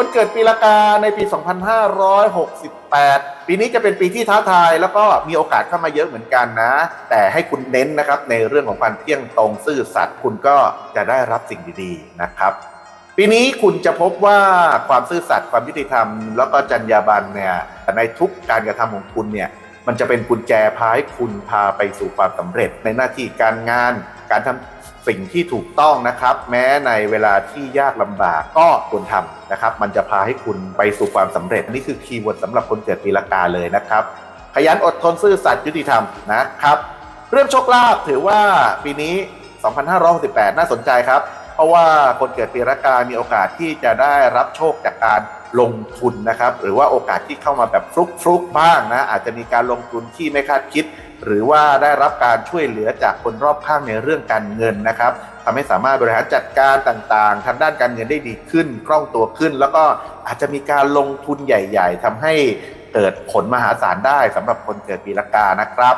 คนเกิดปีละกาในปี 2568 ปีนี้จะเป็นปีที่ท้าทาย แล้วก็มีโอกาสเข้ามาเยอะเหมือนกันนะ แต่ให้คุณเน้นนะครับในเรื่องของความเที่ยงตรงซื่อสัตย์คุณก็จะได้รับสิ่งดีๆนะครับ ปีนี้คุณจะพบว่าความซื่อสัตย์ความยุติธรรม แล้วก็จรรยาบรรณเนี่ยในทุกการกระทำของคุณเนี่ย มันจะเป็นกุญแจพาให้คุณพาไปสู่ความสำเร็จ ในหน้าที่การงาน การทำสิ่งที่ถูกต้องนะครับ แม้ในเวลาที่ยากลำบากก็ควรทำนะครับ มันจะพาให้คุณไปสู่ความสำเร็จนี่คือคีย์เวิร์ดสำหรับคนเกิดปีละกาเลยนะครับ ขยันอดทนซื่อสัตย์ยุติธรรมนะครับ เรื่องโชคลาภถือว่าปีนี้ 2568 น่าสนใจครับ เพราะว่าคนเกิดปีละกามีโอกาสที่จะได้รับโชคจากการ ลงทุนนะครับ หรือว่าโอกาสที่เข้ามาแบบฟลุกฟลุกๆบ้างนะ อาจจะมีการลงทุนที่ไม่คาดคิด หรือว่าได้รับการช่วยเหลือจากคนรอบข้างในเรื่องการเงินนะครับทำให้สามารถบริหารจัดการต่างๆทางด้านการเงินได้ดีขึ้น คล่องตัวขึ้น แล้วก็อาจจะมีการลงทุนใหญ่ ๆทำให้เกิดผลมหาศาลได้สำหรับคนเกิดปีละกานะครับ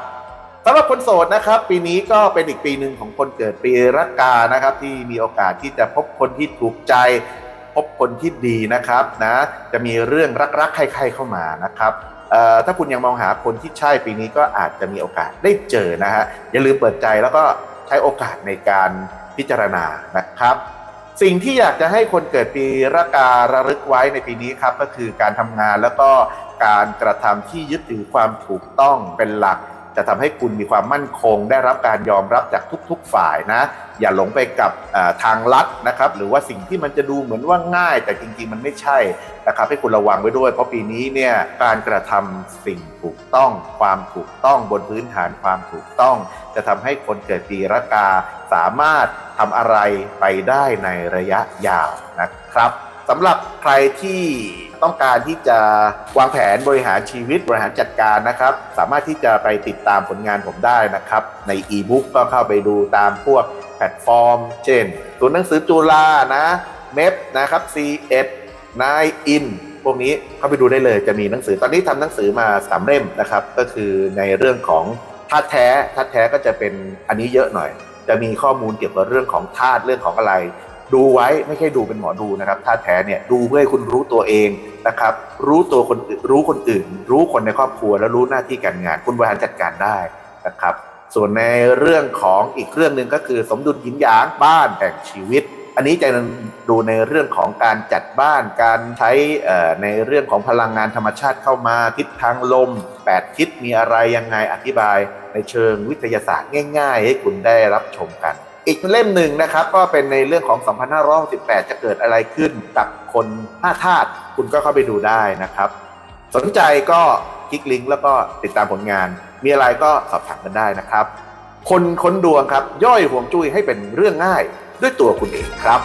สำหรับคนโสดนะครับ ปีนี้ก็เป็นอีกปีหนึ่งของคนเกิดปีรักกานะครับ ที่มีโอกาสที่จะพบคนที่ถูกใจ บคนที่ดีนะครับนะจะมีเรื่องรักๆใครๆเข้ามานะครับถ้าคุณยังมองหาคนที่ใช่ปีนี้ก็อาจจะมีโอกาสได้เจอนะฮะอย่าลืมเปิดใจแล้วก็ใช้โอกาสในการพิจารณานะครับ สิ่งที่อยากจะให้คนเกิดปีระการะลึกไว้ในปีนี้ครับก็คือการทำงานแล้วก็การกระทำที่ยึดถือความถูกต้องเป็นหลัก จะทำให้คุณมีความมั่นคง ได้รับการยอมรับจากทุก ๆ ฝ่ายนะ อย่าหลงไปกับทางลัดนะครับ หรือว่าสิ่งที่มันจะดูเหมือนว่าง่าย แต่จริง ๆ มันไม่ใช่นะครับ ให้คุณระวังไว้ด้วย เพราะปีนี้เนี่ยการกระทำสิ่งถูกต้อง ความถูกต้องบนพื้นฐานความถูกต้อง จะทำให้คนเกิดปีระกาสามารถทำอะไรไปได้ในระยะยาวนะครับ สำหรับใครที่ต้องการที่จะวางแผนบริหารชีวิตบริหารจัดการนะครับ สามารถที่จะไปติดตามผลงานผมได้นะครับ ในอีบุ๊กก็เข้าไปดูตามพวกแพลตฟอร์ม เช่นศูนย์หนังสือจุฬานะเม p นะครับ C1 9 in พวกนี้เข้าไปดูได้เลยจะมีหนังสือตอนนี้ทำหนังสือมาสามเล่มนะครับ ก็คือในเรื่องของธาตุแท้ธาตุแท้ก็จะเป็นอันนี้เยอะหน่อย จะมีข้อมูลเกี่ยวกับเรื่องของธาตุเรื่องของอะไร ดูไว้ไม่ใช่ดูเป็นหมอดูนะครับธาแท้เนี่ยดูเพื่อให้คุณรู้ตัวเองนะครับ รู้ตัวคนรู้คนอื่น รู้คนในครอบครัวแล้วรู้หน้าที่การงาน คุณบริหารจัดการได้นะครับ ส่วนในเรื่องของอีกเรื่องหนึ่งก็คือสมดุลหยินหยางบ้านแห่งชีวิต อันนี้จะดูในเรื่องของการจัดบ้านการใช้ในเรื่องของพลังงานธรรมชาติเข้ามาทิศทางลม 8 ทิศมีอะไรยังไงอธิบาย ในเชิงวิทยาศาสตร์ง่าย ๆ ให้คุณได้รับชมกัน อีกเล่มหนึ่งนะครับ ก็เป็นในเรื่องของ 2568จะเกิดอะไรขึ้นกับคน5ธาตุคุณก็เข้าไปดูได้นะครับ สนใจก็คลิกลิงก์แล้วก็ติดตามผลงาน มีอะไรก็สอบถามกันได้นะครับ คนค้นดวงครับ ย่อยห่วงจุ้ยให้เป็นเรื่องง่ายด้วยตัวคุณเองครับ